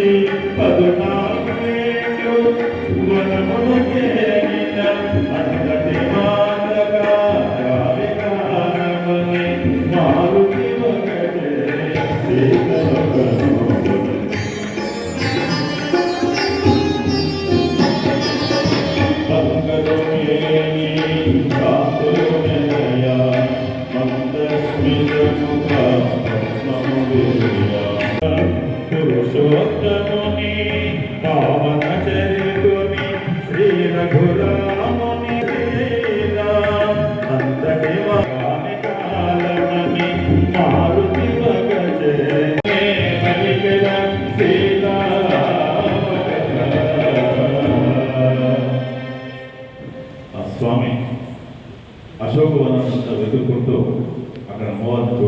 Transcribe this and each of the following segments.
సుఖమణించి పదునాలుగు వనమును చేరిన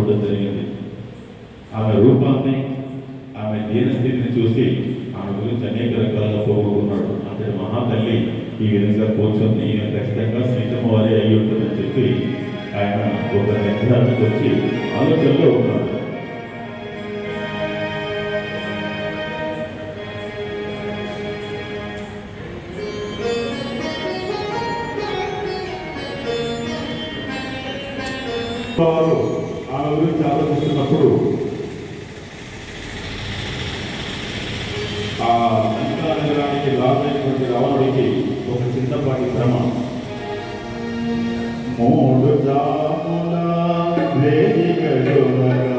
చూడడం జరిగింది. ఆమె రూపాన్ని ఆమె దీనస్థితిని చూసి ఆమె గురించి అనేక రకాలుగా పోగొట్టుకున్నాడు. అంతటి మహాతల్లి ఈ విధంగా కూర్చొని ఈయన ఖచ్చితంగా సీతమ్మవారి అయి ఉంటుందని చెప్పి ఆయన ఒక నిర్ధారణకు వచ్చి ఆలోచనలో ఉన్నాడు వారు వాళ్ళ గురించి ఆలోచిస్తున్నప్పుడు ఆ లంకా నగరానికి రాజైనటువంటి రావణుడికి ఒక చిన్నపాటి భ్రమ. మూడు జాముల వేదికలునగా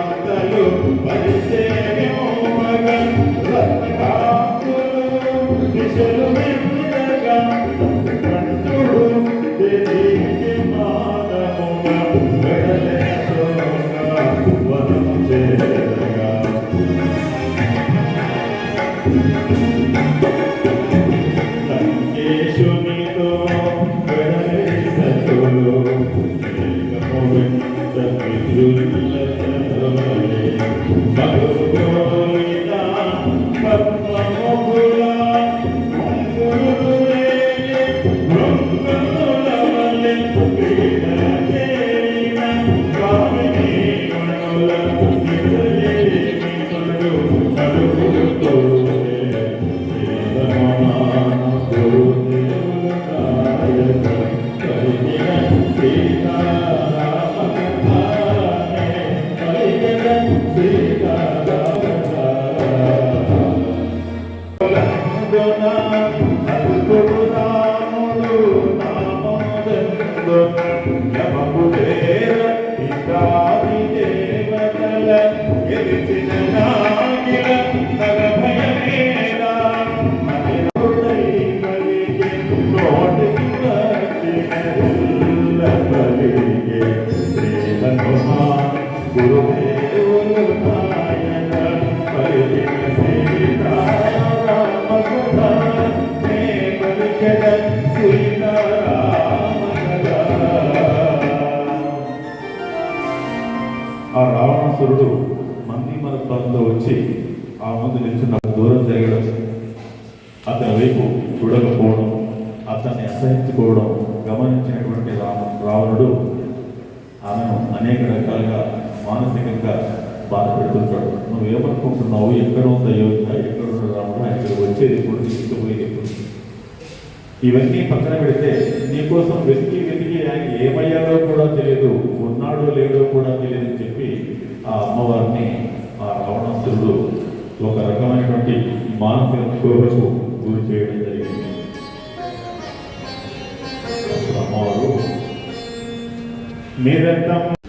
ఆ రావణాసురుడు మంది మన తనలో వచ్చి ఆ ముందు నుంచి నాకు దూరం జరగడం అతని వైపు చూడకపోవడం అతన్ని అసహించుకోవడం గమనించినటువంటి రావణుడు ఆమెను అనేక రకాలుగా మానసికంగా బాధపెడుతుంటాడు. నువ్వు ఏమనుకుంటున్నావు? ఎక్కడ ఉంది అయోధ్య ఎక్కడ ఉన్న రాముడు ఇక్కడ వచ్చేది ఇప్పుడు తీసుకుపోయేది ఇవన్నీ పక్కన పెడితే నీకోసం వెతికి వెతికి ఆయన ఏమయ్యాడో కూడా తెలియదు. ఉన్నాడో లేడో కూడా తెలియదు అని చెప్పి ఆ అమ్మవారిని ఆ రావణాసురుడు ఒక రకమైనటువంటి మానసిక క్షోభకు గురి చేయడం జరిగింది. మీ రక్తం